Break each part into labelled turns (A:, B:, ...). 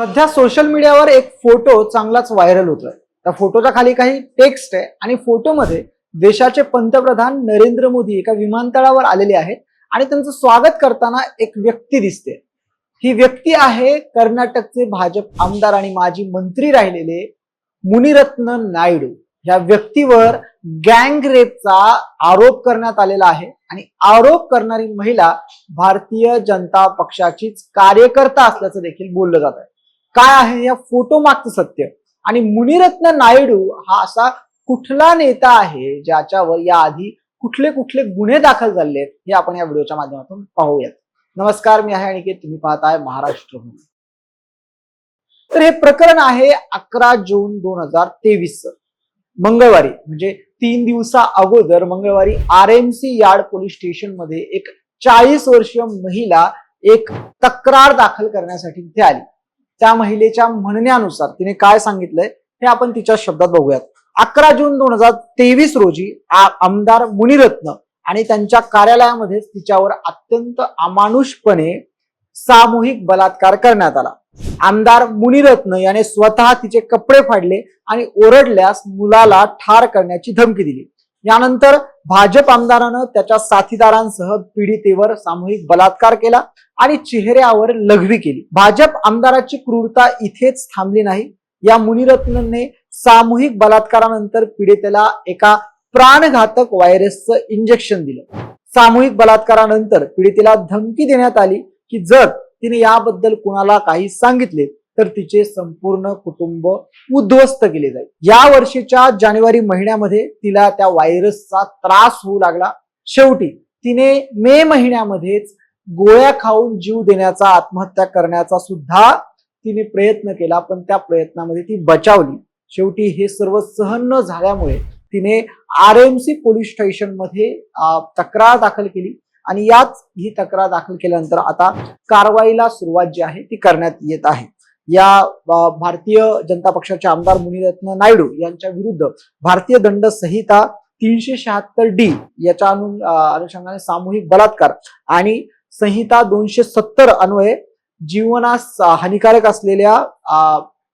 A: सध्या सोशल मीडियावर एक फोटो चांगलाच व्हायरल होतोय. त्या फोटोच्या खाली काही टेक्स्ट आहे आणि फोटोमध्ये देशाचे पंतप्रधान नरेंद्र मोदी एका विमानतळावर आलेले आहेत आणि त्यांचं स्वागत करताना एक व्यक्ती दिसते. ही व्यक्ती आहे कर्नाटकचे भाजप आमदार आणि माजी मंत्री राहिलेले मुनिरत्न नायडू. या व्यक्तीवर गँग रेपचा आरोप करण्यात आलेला आहे आणि आरोप करणारी महिला भारतीय जनता पक्षाचीच कार्यकर्ता असल्याचं देखील बोललं जात आहे काय आहे? या फोटो मागचं सत्य. आणि मुनिरत्न नायडू हा असा कुठला नेता आहे ज्याच्यावर याआधी कुठले कुठले गुन्हे दाखल झाले आहेत हे आपण या व्हिडिओच्या माध्यमातून पाहूयात. नमस्कार मी आहे अनिकेत. तुम्ही पाहताय महाराष्ट्र तर हे प्रकरण आहे अकरा जून दोन हजार तेवीस मंगळवारी म्हणजे तीन दिवसा अगोदर मंगळवारी R M C yard police स्टेशनमध्ये एक चाळीस वर्षीय महिला एक तक्रार दाखल करण्यासाठी तिथे आली. त्या महिलेच्या म्हणण्यानुसार तिने काय सांगितलंय हे आपण तिच्या शब्दात बघूयात. अकरा जून दोन हजार तेवीस रोजी आमदार मुनिरत्न आणि त्यांच्या कार्यालयामध्ये तिच्यावर अत्यंत अमानुषपणे सामूहिक बलात्कार करण्यात आला. आमदार मुनिरत्न याने स्वतः तिचे कपडे फाडले आणि ओरडल्यास मुलाला ठार करण्याची धमकी दिली. यानंतर भाजप आमदारानं त्याच्या साथीदारांसह पीडितेवर सामूहिक बलात्कार केला आणि चेहऱ्यावर लघवी केली. भाजप आमदाराची क्रूरता इथेच थांबली नाही. या मुनिरत्नने सामूहिक बलात्कारानंतर पीडितेला एका प्राणघातक व्हायरसचं इंजेक्शन दिलं. सामूहिक बलात्कारानंतर पीडितेला धमकी देण्यात आली की जर तिने याबद्दल कुणाला काही सांगितले तर तिचे संपूर्ण कुटुंब उद्ध्वस्त केले जाईल. या वर्षीच्या जानेवारी महिन्यामध्ये तिला त्या व्हायरसचा त्रास होऊ लागला. शेवटी तिने मे महिन्यामध्येच गोळ्या खाऊन जीव देण्याचा आत्महत्या करण्याचा सुद्धा तिने प्रयत्न केला पण त्या प्रयत्नामध्ये ती बचावली. शेवटी हे सर्व सहन न झाल्यामुळे तिने आर एम सी पोलीस स्टेशनमध्ये तक्रार दाखल केली. आणि याच ही तक्रार दाखल केल्यानंतर आता कारवाईला सुरुवात जी आहे ती करण्यात येत आहे. या भारतीय जनता पक्षाचे आमदार मुनिरत्न नायडू यांच्या विरुद्ध भारतीय दंड संहिता तीनशे शहात्तर डी याच्या अनु अनुषंगाने सामूहिक बलात्कार आणि संहिता दोनशे सत्तर अन्वये जीवनास हानिकारक असलेल्या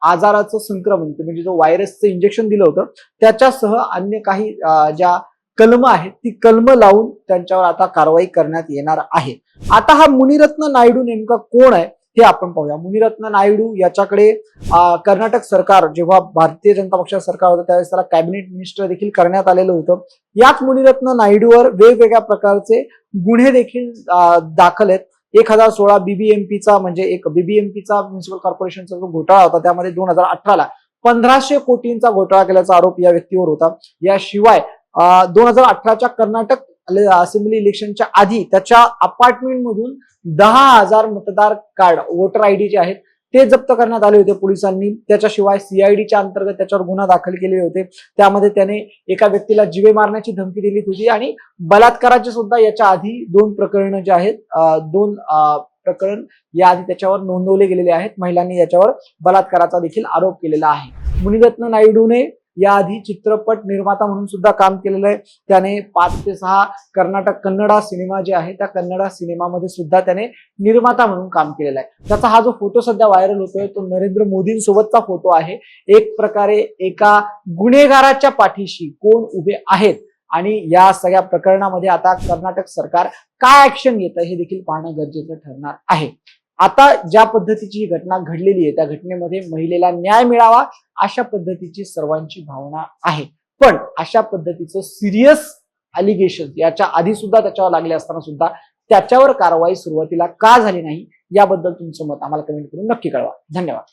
A: आजाराचं संक्रमण म्हणजे जो व्हायरसचं इंजेक्शन दिलं होतं त्याच्यासह अन्य काही ज्या कलम आहेत ती कलम लावून त्यांच्यावर आता कारवाई करण्यात येणार आहे. आता हा मुनिरत्न नायडू नेमका कोण आहे? हे आपण पाहूया. मुनिरत्न नायडू याच्याकडे कर्नाटक सरकार जेव्हा भारतीय जनता पक्षाचं सरकार होतं त्यावेळेस त्याला कॅबिनेट मिनिस्टर देखील करण्यात आलेलं होतं. याच मुनिरत्न नायडूवर वेगवेगळ्या प्रकारचे गुन्हे देखील दाखल आहेत. एक हजार सोळा बीबीएमपीचा म्हणजे एक बीबीएमपीचा म्युन्सिपल कॉर्पोरेशनचा जो घोटाळा होता त्यामध्ये दोन हजार अठराला पंधराशे कोटींचा घोटाळा केल्याचा आरोप या व्यक्तीवर होता. याशिवाय दोन हजार अठराच्या कर्नाटक असेंब्ली इलेक्शनच्या आधी त्याच्या अपार्टमेंटमधून दहा हजार मतदार card voter I D J आहेत ते जप्त करण्यात आले होते पोलिसांनी. त्याच्याशिवाय सीआयडीच्या अंतर्गत त्याच्यावर गुन्हा दाखल केले होते. त्यामध्ये त्याने एका व्यक्तीला जीवे मारण्याची धमकी दिली होती आणि बलात्काराचे सुद्धा याच्या आधी दोन प्रकरणं जे आहेत दोन प्रकरण याआधी त्याच्यावर नोंदवले गेलेले आहेत. महिलांनी याच्यावर बलात्काराचा देखील आरोप केलेला आहे. मुनिरत्न नायडूने याआधी चित्रपट निर्माता म्हणून सुद्धा काम केलेलं आहे. त्याने पाच ते सहा कर्नाटक कन्नडा सिनेमा जे आहे त्या कन्नडा सिनेमामध्ये सुद्धा त्याने निर्माता म्हणून काम केलेलं आहे. त्याचा हा जो फोटो सध्या व्हायरल होतोय तो नरेंद्र मोदींसोबतचा फोटो आहे. एक प्रकारे एका गुन्हेगाराच्या पाठीशी कोण उभे आहेत आणि या सगळ्या प्रकरणामध्ये आता कर्नाटक सरकार काय ऍक्शन घेतं हे देखील पाहणं गरजेचं ठरणार आहे. आता ज्या पद्धतीची ही घटना घडलेली आहे त्या घटनेमध्ये महिलेला न्याय मिळावा अशा पद्धतीची सर्वांची भावना आहे. पण अशा पद्धतीचं सिरियस अलिगेशन याच्या आधी सुद्धा त्याच्यावर लागले असताना सुद्धा त्याच्यावर कारवाई सुरुवातीला का झाली नाही याबद्दल तुमचं मत आम्हाला कमेंट करून नक्की कळवा. धन्यवाद.